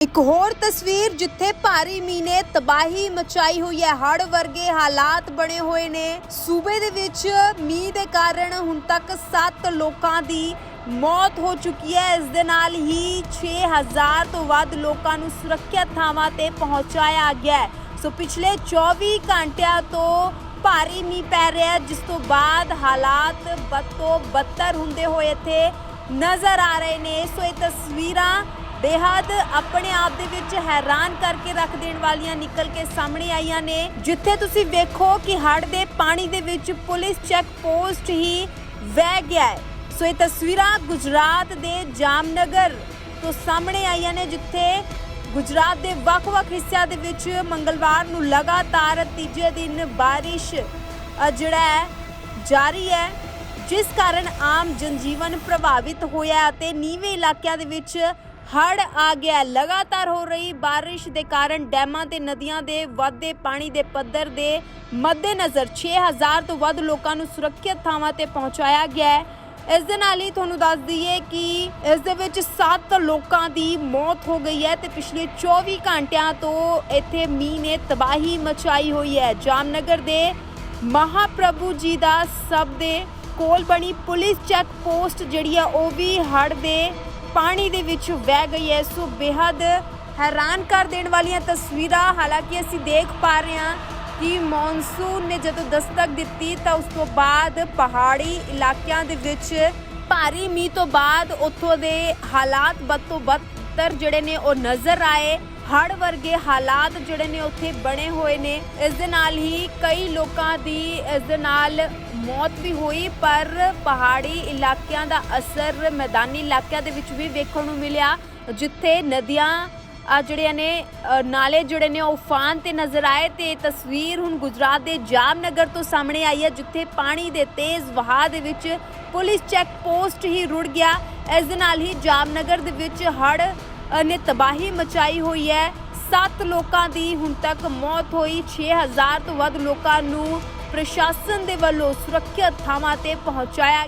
ਇੱਕ ਹੋਰ ਤਸਵੀਰ ਜਿੱਥੇ ਭਾਰੀ ਮੀਂਹ ਨੇ ਤਬਾਹੀ ਮਚਾਈ ਹੋਈ ਹੈ। ਹੜ੍ਹ ਵਰਗੇ ਹਾਲਾਤ ਬਣੇ ਹੋਏ ਨੇ। ਸੂਬੇ ਦੇ ਵਿੱਚ ਮੀਂਹ ਦੇ ਕਾਰਨ ਹੁਣ ਤੱਕ 7 ਲੋਕਾਂ ਦੀ ਮੌਤ ਹੋ ਚੁੱਕੀ ਹੈ। ਇਸ ਦੇ ਨਾਲ ਹੀ 6000 ਤੋਂ ਵੱਧ ਲੋਕਾਂ ਨੂੰ ਸੁਰੱਖਿਅਤ ਥਾਵਾਂ ਤੇ ਪਹੁੰਚਾਇਆ ਗਿਆ ਹੈ। ਸੋ ਪਿਛਲੇ 24 ਘੰਟਿਆਂ ਤੋਂ ਭਾਰੀ ਮੀਂਹ ਪੈ ਰਿਹਾ ਜਿਸ ਤੋਂ ਬਾਅਦ ਹਾਲਾਤ ਬਦ ਤੋਂ ਬੱਤਰ ਹੁੰਦੇ ਹੋਏ ਇੱਥੇ ਨਜ਼ਰ ਆ ਰਹੇ ਨੇ। ਸੋ ਇਹ ਤਸਵੀਰਾਂ ਬੇਹੱਦ ਆਪਣੇ ਆਪ ਦੇ ਵਿੱਚ ਹੈਰਾਨ ਕਰਕੇ ਰੱਖ ਦੇਣ ਵਾਲੀਆਂ ਨਿਕਲ ਕੇ ਸਾਹਮਣੇ ਆਈਆਂ ਨੇ। ਜਿੱਥੇ ਤੁਸੀਂ ਵੇਖੋ ਕਿ ਹੜ੍ਹ ਦੇ ਪਾਣੀ ਦੇ ਵਿੱਚ ਪੁਲਿਸ ਚੈੱਕ ਪੋਸਟ ਹੀ ਵਹਿ ਗਿਆ ਹੈ। ਸੋ ਇਹ ਤਸਵੀਰਾਂ ਗੁਜਰਾਤ ਦੇ ਜਾਮਨਗਰ ਤੋਂ ਸਾਹਮਣੇ ਆਈਆਂ ਨੇ, ਜਿੱਥੇ ਗੁਜਰਾਤ ਦੇ ਵੱਖ-ਵੱਖ ਹਿੱਸਿਆਂ ਦੇ ਵਿੱਚ ਮੰਗਲਵਾਰ ਨੂੰ ਲਗਾਤਾਰ ਤੀਜੇ ਦਿਨ ਬਾਰਿਸ਼ ਜਿਹੜਾ ਹੈ, ਜਾਰੀ ਹੈ। ਜਿਸ ਕਾਰਨ ਆਮ ਜਨਜੀਵਨ ਪ੍ਰਭਾਵਿਤ ਹੋਇਆ ਅਤੇ ਨੀਵੇਂ ਇਲਾਕਿਆਂ ਦੇ ਵਿੱਚ ਹੜ੍ਹ ਆ ਗਿਆ। ਲਗਾਤਾਰ ਹੋ ਰਹੀ ਬਾਰਿਸ਼ ਦੇ ਕਾਰਨ ਡੈਮਾਂ ਤੇ ਨਦੀਆਂ ਦੇ ਵੱਧਦੇ ਪਾਣੀ ਦੇ ਪੱਧਰ ਦੇ ਮੱਦੇਨਜ਼ਰ 6000 ਤੋਂ ਵੱਧ ਲੋਕਾਂ ਨੂੰ ਸੁਰੱਖਿਅਤ ਥਾਵਾਂ ਤੇ ਪਹੁੰਚਾਇਆ ਗਿਆ ਹੈ। ਇਸ ਦੇ ਨਾਲ ਹੀ ਤੁਹਾਨੂੰ ਦੱਸ ਦਈਏ ਕਿ ਇਸ ਦੇ ਵਿੱਚ 7 ਲੋਕਾਂ ਦੀ ਮੌਤ ਹੋ ਗਈ ਹੈ ਤੇ ਪਿਛਲੇ 24 ਘੰਟਿਆਂ ਤੋਂ ਇੱਥੇ ਮੀਂਹ ਨੇ ਤਬਾਹੀ ਮਚਾਈ ਹੋਈ ਹੈ। ਜਾਮਨਗਰ ਦੇ ਮਹਾਪ੍ਰਭੂ ਜੀ ਦਾ ਸਭ ਦੇ ਕੋਲ ਬਣੀ ਪੁਲਿਸ ਚੈੱਕ ਪੋਸਟ ਜਿਹੜੀ ਆ, ਉਹ ਵੀ ਹੜ੍ਹ ਦੇ ਪਾਣੀ ਦੇ ਵਿੱਚ ਵਹਿ ਗਈ ਹੈ। ਸੋ ਬੇहद ਹੈਰਾਨ ਕਰ ਦੇਣ ਵਾਲੀਆਂ ਤਸਵੀਰਾਂ, ਹਾਲਾਂਕਿ ਅਸੀਂ ਦੇਖ ਪਾ ਰਹੇ ਹਾਂ ਕਿ ਮੌਨਸੂਨ ਨੇ ਜਦੋਂ ਦਸਤਕ ਦਿੱਤੀ ਤਾਂ ਉਸ ਤੋਂ ਬਾਅਦ ਪਹਾੜੀ ਇਲਾਕਿਆਂ ਦੇ ਵਿੱਚ ਭਾਰੀ ਮੀਂਹ ਤੋਂ ਬਾਅਦ ਉੱਥੋਂ ਦੇ ਹਾਲਾਤ ਬਦ ਤੋਂ ਬਦਤਰ ਜਿਹੜੇ ਨੇ ਉਹ ਨਜ਼ਰ ਆਏ। ਹੜ੍ਹ ਵਰਗੇ ਹਾਲਾਤ ਜਿਹੜੇ ਨੇ ਉੱਥੇ ਬਣੇ ਹੋਏ ਨੇ। ਇਸ ਦੇ ਨਾਲ ਹੀ ਕਈ ਲੋਕਾਂ ਦੀ, ਇਸ ਦੇ ਨਾਲ ਮੌਤ ਵੀ ਹੋਈ, ਪਰ ਪਹਾੜੀ ਇਲਾਕਿਆਂ ਦਾ ਅਸਰ ਮੈਦਾਨੀ ਇਲਾਕਿਆਂ ਦੇ ਵਿੱਚ ਵੀ ਵੇਖਣ ਨੂੰ ਮਿਲਿਆ, ਜਿੱਥੇ ਨਦੀਆਂ ਆ ਜਿਹੜੀਆਂ ਨੇ ਨਾਲੇ ਜਿਹੜੇ ਨੇ ਉਹ ਉਫਾਨ ਤੇ ਨਜ਼ਰ ਆਏ ਤੇ ਤਸਵੀਰ ਹੁਣ ਗੁਜਰਾਤ ਦੇ ਜਾਮਨਗਰ ਤੋਂ ਸਾਹਮਣੇ ਆਈ ਹੈ, ਜਿੱਥੇ ਪਾਣੀ ਦੇ ਤੇਜ਼ ਵਹਾਅ ਦੇ ਵਿੱਚ ਪੁਲਿਸ ਚੈੱਕ ਪੋਸਟ ਹੀ ਰੁੜ ਗਿਆ। ਇਸ ਦੇ ਨਾਲ ਹੀ ਜਾਮਨਗਰ ਦੇ ਵਿੱਚ ਹੜ੍ਹ ਨੇ ਤਬਾਹੀ ਮਚਾਈ ਹੋਈ ਹੈ। 7 ਲੋਕਾਂ ਦੀ ਹੁਣ ਤੱਕ ਮੌਤ ਹੋਈ। 6000 ਤੋਂ ਵੱਧ ਲੋਕਾਂ ਨੂੰ ਪ੍ਰਸ਼ਾਸਨ ਦੇ ਵੱਲੋਂ ਸੁਰੱਖਿਅਤ ਥਾਵਾਂ ਤੇ ਪਹੁੰਚਾਇਆ